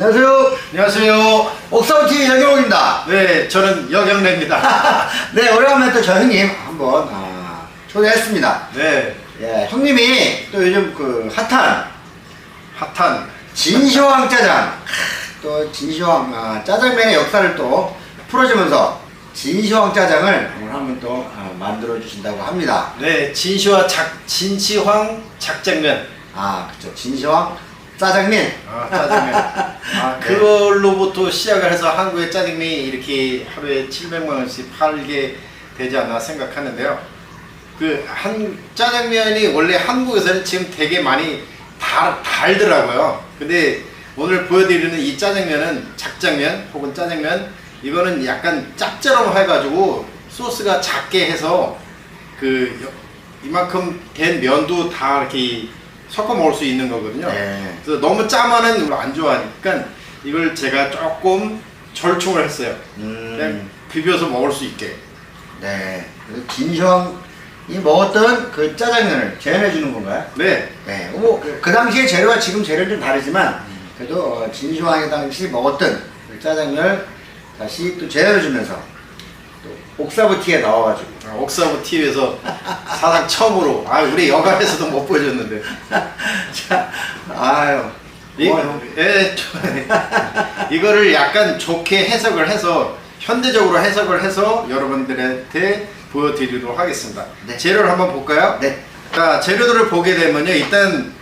안녕하세요. 안녕하세요. 옥사우TV 여경욱입니다. 네, 저는 여경래입니다. 네, 오래간만에 또 저 형님 한번 아, 초대했습니다. 네, 예, 형님이 또 요즘 그 핫한 핫한 진시황 짜장, 또 진시황 아, 짜장면의 역사를 또 풀어주면서 진시황 짜장을 오늘 한번 또 아, 만들어 주신다고 합니다. 네 진시황 작 진시황 작장면. 아, 그쵸. 진시황 짜장면. 아 짜장면. 아 네. 그걸로부터 시작을 해서 한국의 짜장면이 이렇게 하루에 700만 원씩 팔게 되지 않나 생각하는데요. 그 한 짜장면이 원래 한국에서는 지금 되게 많이 달, 달더라고요. 근데 오늘 보여드리는 이 짜장면은 작장면 혹은 짜장면 이거는 약간 짭짤하고 해가지고 소스가 작게 해서 그 여- 이만큼 된 면도 다 이렇게 섞어 먹을 수 있는 거거든요. 네. 그래서 너무 짜면은 안 좋아하니까 이걸 제가 조금 절충을 했어요. 그냥 음, 비벼서 먹을 수 있게. 네. 그래서 진시황이 먹었던 그 짜장면을 재현해 주는 건가요? 네. 네, 뭐, 그, 그 당시에 재료와 지금 재료는 좀 다르지만, 그래도 어, 진시황이 당시 먹었던 그 짜장면을 다시 또 재현해 주면서, 또 옥사부티에 나와가지고, 아, 옥사브 TV에서 사상 처음으로 아 우리 여가에서도 못 보여줬는데 자, 아유, 이, 고마워요. 예, 저- 이거를 약간 좋게 해석을 해서 현대적으로 해석을 해서 여러분들한테 보여드리도록 하겠습니다. 네. 재료를 한번 볼까요? 네, 자 재료들을 보게 되면요 일단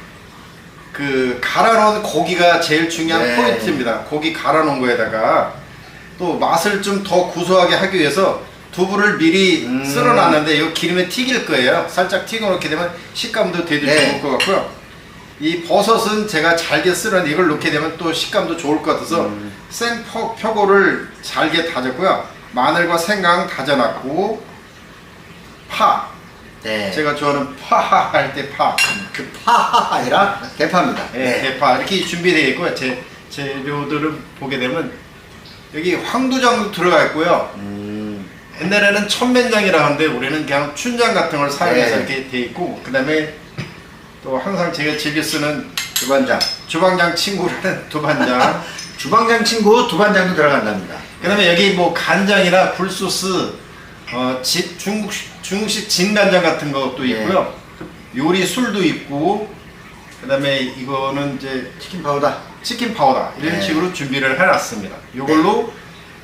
그 갈아놓은 고기가 제일 중요한 네. 포인트입니다 고기 갈아놓은 거에다가 또 맛을 좀 더 구수하게 하기 위해서 두부를 미리 음. 쓸어놨는데 이거 기름에 튀길 거예요 살짝 튀겨놓게 되면 식감도 되게 네. 좋을 것 같고요 이 버섯은 제가 잘게 쓸었는데 이걸 넣게 되면 또 식감도 좋을 것 같아서 음. 생표고를 잘게 다졌고요 마늘과 생강 다져놨고 파 네. 제가 좋아하는 파하 할 때 파. 그 파하가 아니라 대파입니다. 예, 대파 이렇게 준비되어 있고요. 제 재료들을 보게 되면 여기 황두장도 들어가 있고요. 음, 옛날에는 천면장이라 하는데 우리는 그냥 춘장 같은 걸 사용해서 네. 이렇게 돼 있고 그다음에 또 항상 제가 즐겨 쓰는 두반장. 주방장 친구라는 두반장. 주방장 친구 두반장도 들어간답니다. 그 다음에 여기 뭐 간장이나 굴소스, 어, 지- 중국식 중국식 진간장 같은 것도 있고요. 요리 술도 있고 그 다음에 이거는 이제 치킨 파우더. 치킨 파우더 이런 네. 식으로 준비를 해놨습니다. 이걸로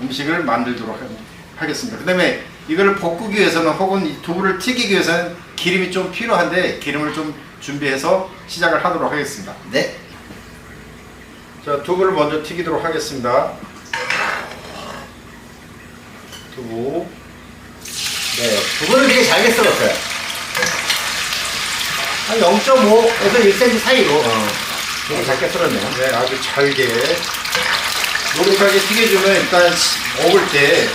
음식을 만들도록 하- 하겠습니다. 그 다음에 이거를 볶기 위해서는 혹은 이 두부를 튀기기 위해서는 기름이 좀 필요한데 기름을 좀 준비해서 시작을 하도록 하겠습니다. 네. 자 두부를 먼저 튀기도록 하겠습니다. 두부 네. 두부를 되게 잘게 썰었어요. 한 0.5에서 1cm 사이로. 어, 되게 잘게 썰었네요. 네, 아주 잘게 노릇하게 튀겨주면 일단 시- 먹을 때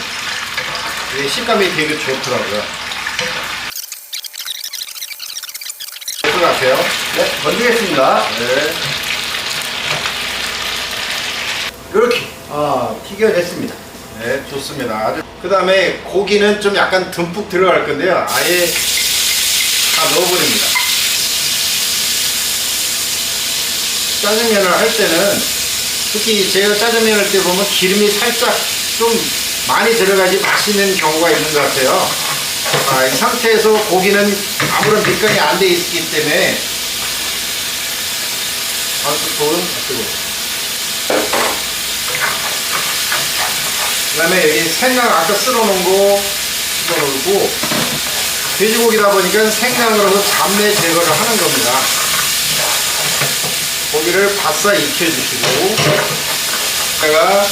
이게 식감이 되게 좋더라고요. 될것 같아요. 네, 건지겠습니다. 네. 이렇게 아, 튀겨냈습니다. 네, 좋습니다. 그 다음에 고기는 좀 약간 듬뿍 들어갈 건데요. 아예 다 넣어버립니다. 짜장면을 할 때는 특히 제가 짜장면 할 때 보면 기름이 살짝 좀 많이 들어가지 맛있는 경우가 있는 것 같아요. 아, 이 상태에서 고기는 아무런 밑간이 안 돼 있기 때문에 한 스푼 뜨고 그 다음에 여기 생강 아까 쓸어놓은 거 집어넣고 돼지고기다 보니까 생강으로서 잡내 제거를 하는 겁니다. 고기를 바싹 익혀주시고 제가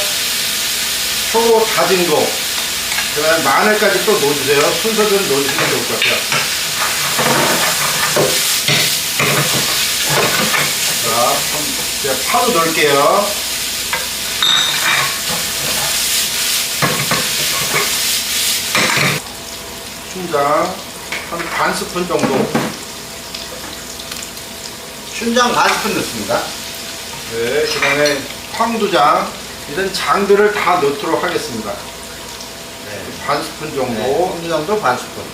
초고 다진 거 그다음에 마늘까지 또 넣어주세요. 순서대로 넣어주시면 좋을 것 같아요. 자, 파도 넣을게요. 춘장 한 반 스푼 정도. 춘장 반 스푼 넣습니다. 네, 그 다음에 황두장 이런 장들을 다 넣도록 하겠습니다. 네. 반 스푼 정도. 네, 정도 반 스푼.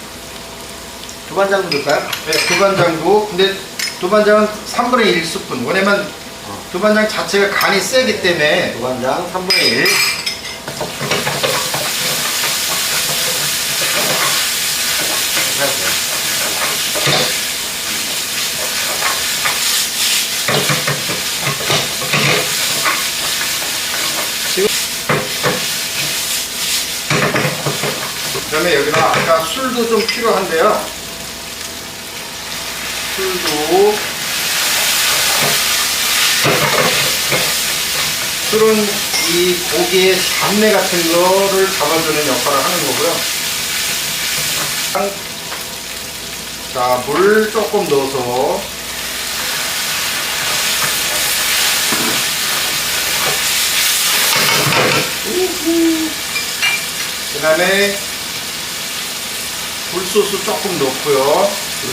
두반장도 넣을까요? 네, 두반장도 근데 두반장은 3분의 1스푼. 왜냐면 두반장 자체가 간이 세기 때문에 두반장 3분의 1. 그다음에 여기다 아까 술도 좀 필요한데요. 술도 술은 이 고기의 잡내 같은 거를 잡아주는 역할을 하는 거고요. 자, 물 조금 넣어서 그 다음에 굴소스 조금 넣고요.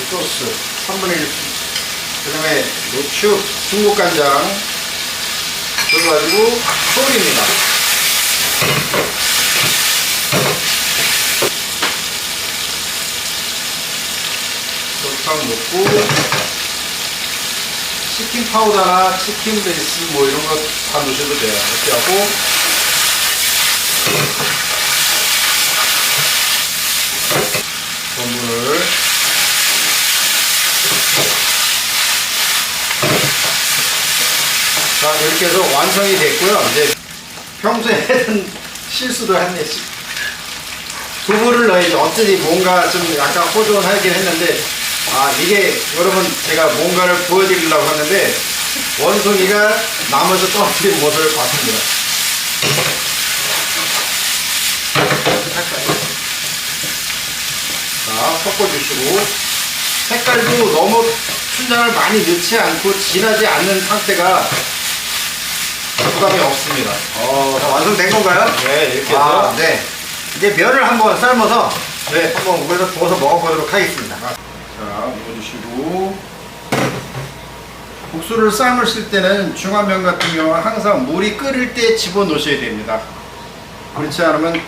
굴소스 3분의 1. 그 다음에 노추, 중국 간장 넣어가지고 소금입니다. 설탕 넣고 치킨 파우더나 치킨 베이스 뭐 이런 거 다 넣으셔도 돼요. 이렇게 하고 전분을 자 이렇게 해서 완성이 됐고요. 이제 평소에 했던 실수도 했네 시- 두부를 넣어야지 어쩌니 뭔가 좀 약간 호전하긴 했는데 아 이게 여러분 제가 뭔가를 보여드리려고 하는데 원숭이가 나무에서 떨어뜨린 모습을 봤습니다. 자, 섞어주시고. 색깔도 너무 춘장을 많이 넣지 않고 진하지 않는 상태가 부담이 없습니다. 어, 다 완성된 건가요? 네, 이렇게 아, 해서 네. 이제 면을 한번 삶아서 네. 한번 물에서 부어서 먹어보도록 하겠습니다. 자, 넣어주시고 국수를 삶으실 때는 중화면 같은 경우는 항상 물이 끓을 때 집어넣으셔야 됩니다. 그렇지 않으면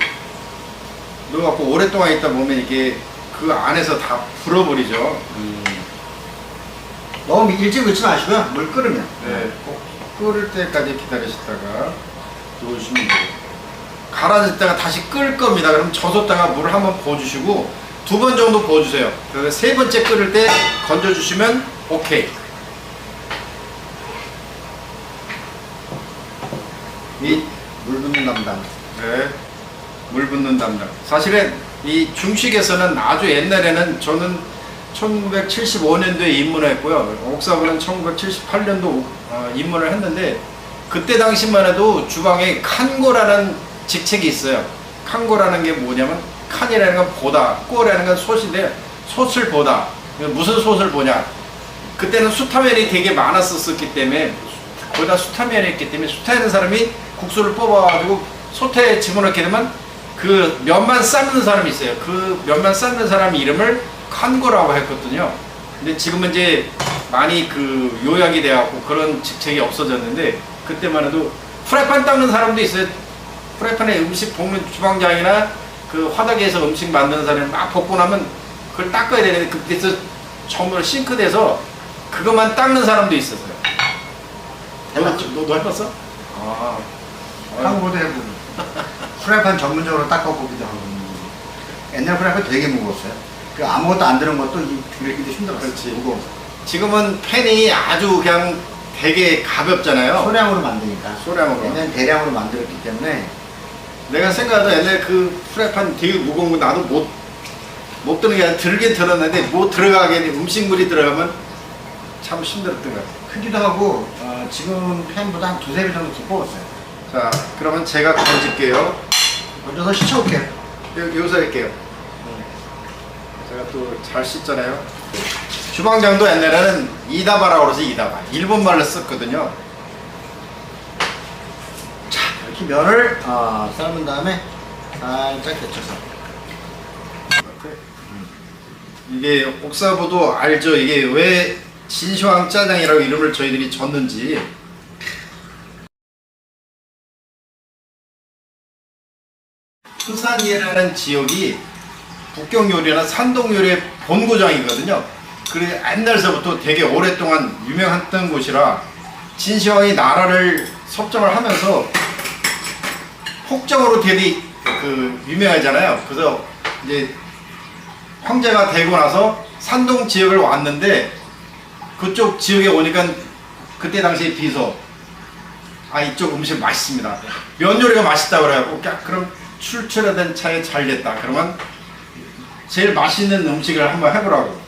넣어갖고 오랫동안 있다 보면 이게 그 안에서 다 불어버리죠. 너무 일찍 넣지 마시고요. 물 끓으면. 네, 꼭 끓을 때까지 기다리시다가 넣으시면 돼요. 갈아졌다가 다시 끓을 겁니다. 그럼 젖었다가 물을 한번 부어주시고 두 번 정도 부어주세요. 그래서 세 번째 끓을 때 건져주시면 오케이. 이물 붓는 담당. 네, 물 붓는 담당. 사실은 이 중식에서는 아주 옛날에는 저는 1975년도에 입문을 했고요. 옥사부는 1978년도 어, 입문을 했는데 그때 당시만 해도 주방에 칸고라는 직책이 있어요. 칸고라는 게 뭐냐면 칸이라는 건 보다, 꼬라는 건 솥인데 솥을 보다. 무슨 솥을 보냐? 그때는 수타면이 되게 많았었기 때문에 거기다 수타면이 있기 때문에 수타하는 사람이 국수를 뽑아가지고 솥에 집어넣게 되면 그 면만 삶는 사람이 있어요. 그 면만 삶는 사람 이름을 칸고라고 했거든요. 근데 지금은 이제 많이 그 요약이 돼갖고 그런 직책이 없어졌는데 그때만 해도 프라이팬 닦는 사람도 있어요. 프라이팬에 음식 볶는 주방장이나 그 화덕에서 음식 만드는 사람이 막 볶고 나면 그걸 닦아야 되는데 그때서 전부 싱크대에서 그것만 닦는 사람도 있었어요. 해봤죠. 너, 너 해봤어? 아. 한국어도 해보고. 프라이팬 전문적으로 닦아보기도 하고. 옛날 프라이팬 되게 무거웠어요. 그 아무것도 안 들은 것도 이 들기도 힘들었어요. 그렇지. 무거워. 지금은 팬이 아주 그냥 되게 가볍잖아요. 소량으로 만드니까. 소량으로. 옛날엔 대량으로 만들었기 때문에 내가 생각해도 옛날에 그 프라이팬 되게 무거운 거 나도 못, 못 드는 게 아니라 들긴 들었는데 못 들어가게 돼. 음식물이 들어가면 참 힘들었던 것 같아요. 크기도 하고 어, 지금 팬보다 한 두세 배 정도 두꺼웠어요. 자, 그러면 제가 건질게요. 먼저. 여기, 여기서 할게요. 제가 또 잘 씻잖아요. 주방장도 옛날에는 이다바라고 그러지 이다바. 일본 말로 썼거든요. 자, 이렇게 면을 어, 삶은 다음에 살짝 데쳐서. 이게 옥사보도 알죠. 이게 왜 진시황 짜장이라고 이름을 저희들이 줬는지. 부산이라는 지역이 북경 요리나 산동 요리의 본고장이거든요. 그래 옛날서부터 되게 오랫동안 유명했던 곳이라 진시황이 나라를 섭정을 하면서 폭정으로 되게 그 유명하잖아요. 그래서 이제 황제가 되고 나서 산동 지역을 왔는데 그쪽 지역에 오니까 그때 당시에 비서 아 이쪽 음식 맛있습니다. 면 요리가 맛있다 그래갖고 야, 그럼 출출하던 차에 잘 됐다. 그러면 제일 맛있는 음식을 한번 해보라고.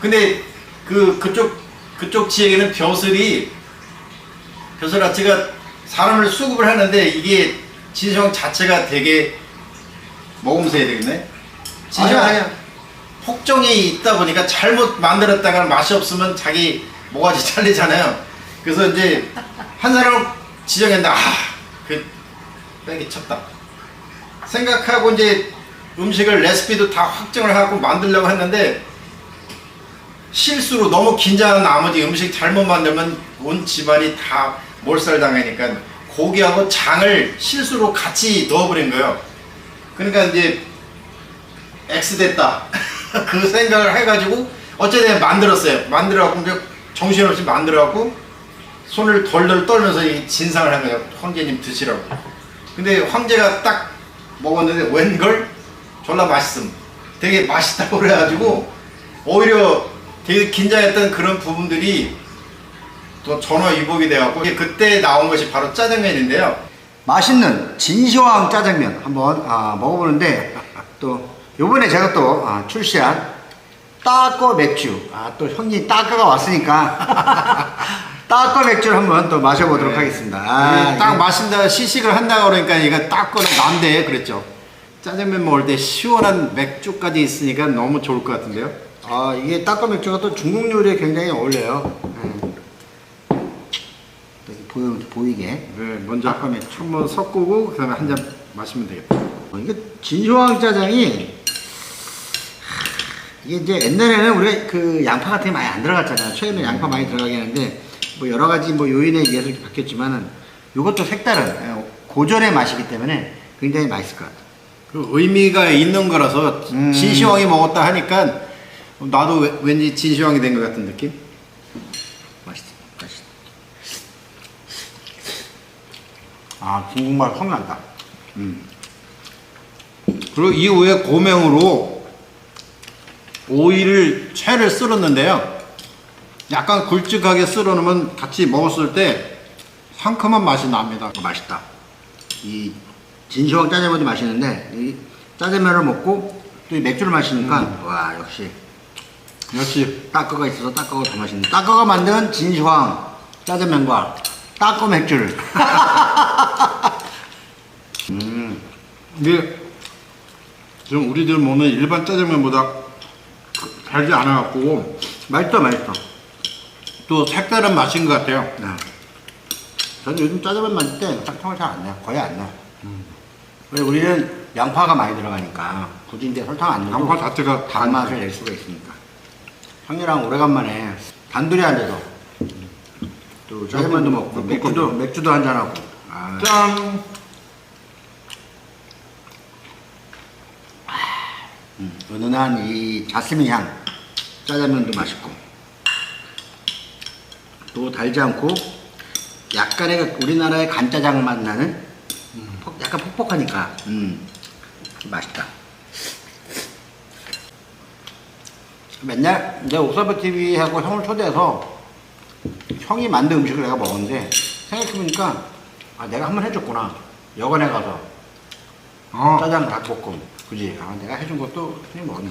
근데 그 그쪽 그쪽 지역에는 벼슬이 벼슬아치가 사람을 수급을 하는데 이게 진시황 자체가 되게 먹으면서 해야 되겠네. 아니야, 아니야. 폭정이 있다 보니까 잘못 만들었다가 맛이 없으면 자기 모가지 잘리잖아요. 그래서 이제 한 사람을 지정했는데 아그 빼기 쳤다. 생각하고 이제 음식을 레시피도 다 확정을 하고 만들려고 했는데 실수로 너무 긴장한 나머지 음식 잘못 만들면 온 집안이 다 몰살당하니까 고기하고 장을 실수로 같이 넣어버린 거예요. 그러니까 이제 X 됐다. 그 생각을 해가지고 어쨌든 만들었어요. 만들어갖고 정신없이 만들어갖고 손을 덜덜 떨면서 이 진상을 한 거예요. 황제님 드시라고. 근데 황제가 딱 먹었는데 웬걸 졸라 맛있음. 되게 맛있다고 그래가지고 오히려 되게 긴장했던 그런 부분들이 또 전화위복이 돼갖고 그때 나온 것이 바로 짜장면인데요. 맛있는 진시황 짜장면 한번 아, 먹어보는데 또 요번에 제가 또 아, 출시한 따꺼 맥주 아, 또 형님 따꺼가 왔으니까 따꺼 맥주를 한번 또 마셔보도록 네. 하겠습니다 아, 아, 딱 이게- 마신다 시식을 한다 그러니까 얘가 딱 거는 난데 그랬죠. 짜장면 먹을 때 시원한 맥주까지 있으니까 너무 좋을 것 같은데요. 아, 이게 따꺼 맥주가 또 중국 요리에 굉장히 어울려요 음. 여기 보이, 보이게 네, 먼저 한번 한번 섞고 그다음에 한 잔 마시면 되겠다. 어, 이게 진시황 짜장이 하, 이게 이제 옛날에는 우리가 그 양파 같은 게 많이 안 들어갔잖아요. 최근에 양파 많이 들어가긴 하는데 뭐 여러 가지 뭐 요인에 의해서 이렇게 바뀌었지만은 이것도 색다른 예, 고전의 맛이기 때문에 굉장히 맛있을 것 같아요. 그 의미가 있는 거라서 음. 진시황이 먹었다 하니까 나도 왜- 왠지 진시황이 된 것 같은 느낌. 맛있어, 맛있어. 아 중국말 확 난다. 음. 그리고 이후에 고명으로 오이를 채를 썰었는데요. 약간 굵직하게 썰어놓으면 같이 먹었을 때 상큼한 맛이 납니다. 어, 맛있다. 이 진시황 짜장면도 맛있는데 이 짜장면을 먹고 또 이 맥주를 마시니까 와 역시 역시 따꺼가 있어서 따꺼가 더 맛있네. 따꺼가 만든 진시황 짜장면과 따꺼 맥주를. 음, 이게 지금 우리들 먹는 일반 짜장면보다 달지 않아갖고 맛있다, 맛있어. 또 색다른 맛인 것 같아요. 네. 저는 요즘 짜장면 만들 때 설탕을 잘 안 내요. 거의 안 내요. 왜 우리는 양파가 많이 들어가니까 굳이 이제 설탕 안 넣고 양파 자체가 단맛을 낼 수가 있으니까. 형이랑 오래간만에 단둘이 앉아서 또 짜장면도 먹고 음, 맥주도 맥주도 한잔 하고. 아, 짠! 음, 은은한 이 자스민 향 짜장면도 맛있고 또 달지 않고 약간의 우리나라의 간짜장 맛 나는 퍽- 약간 퍽퍽하니까. 음, 맛있다. 맨날 이제 옥사브 TV하고 형을 초대해서 형이 만든 음식을 내가 먹었는데 생각해보니까 아 내가 한 번 해줬구나. 여관에 가서. 어, 짜장 닭볶음. 그지? 아 내가 해준 것도 그냥 먹었네.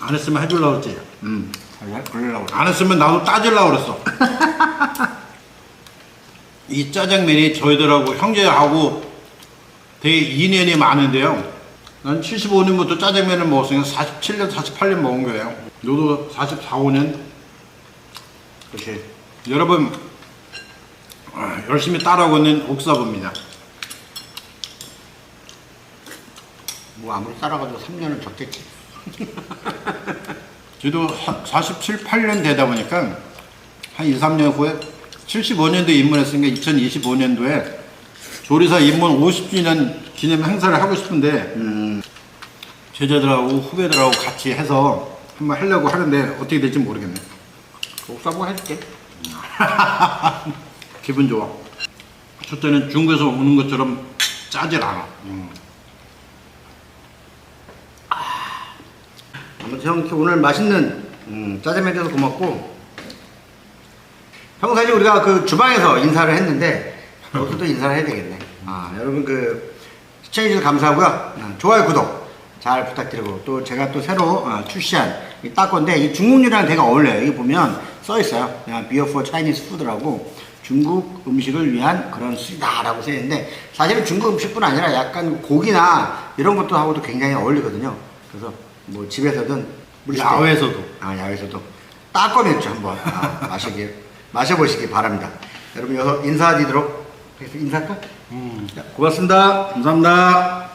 안 했으면 해주려고 그랬지. 음. 그래? 그러려고 안 했으면 나도 따질라고 그랬어. 이 짜장면이 저희들하고 형제하고 되게 인연이 많은데요. 난 75년부터 짜장면을 먹었으니까 47년, 48년 먹은 거예요. 너도 44, 5년. 그렇지 여러분, 아, 열심히 따라오고 있는 옥사부입니다. 뭐 아무리 따라가도 3년은 적겠지 저도 47, 8년 되다 보니까 한 2, 3년 후에 75년도에 입문했으니까 2025년도에 조리사 입문 50주년 기념 행사를 하고 싶은데 음 제자들하고 후배들하고 같이 해서 한번 하려고 하는데 어떻게 될지 모르겠네. 옥사보가 해줄게 기분 좋아. 첫째는 중국에서 오는 것처럼 짜질 않아. 아무튼 형 오늘 맛있는 음, 짜장면 돼서 고맙고 평상시 우리가 그 주방에서 인사를 했는데 여기서도 인사를 해야 되겠네. 아 여러분 그 시청해주셔서 감사하고요. 아, 좋아요 구독 잘 부탁드리고 또 제가 또 새로 어, 출시한 이 따건데 이 중국 요리랑 되게 어울려요. 여기 보면 써 있어요. 그냥 비어 포 차이니스 푸드라고 중국 음식을 위한 그런 술이다라고 써 있는데 사실은 중국 음식뿐 아니라 약간 고기나 이런 것도 하고도 굉장히 어울리거든요. 그래서 뭐 집에서든 우리 야외에서도. 아 야외에서도 따꺼 맥주 한번 아, 마시기 마셔보시기 바랍니다. 여러분 여기서 인사드리도록 하겠습니다. 인사할까? 음. 자, 고맙습니다. 감사합니다.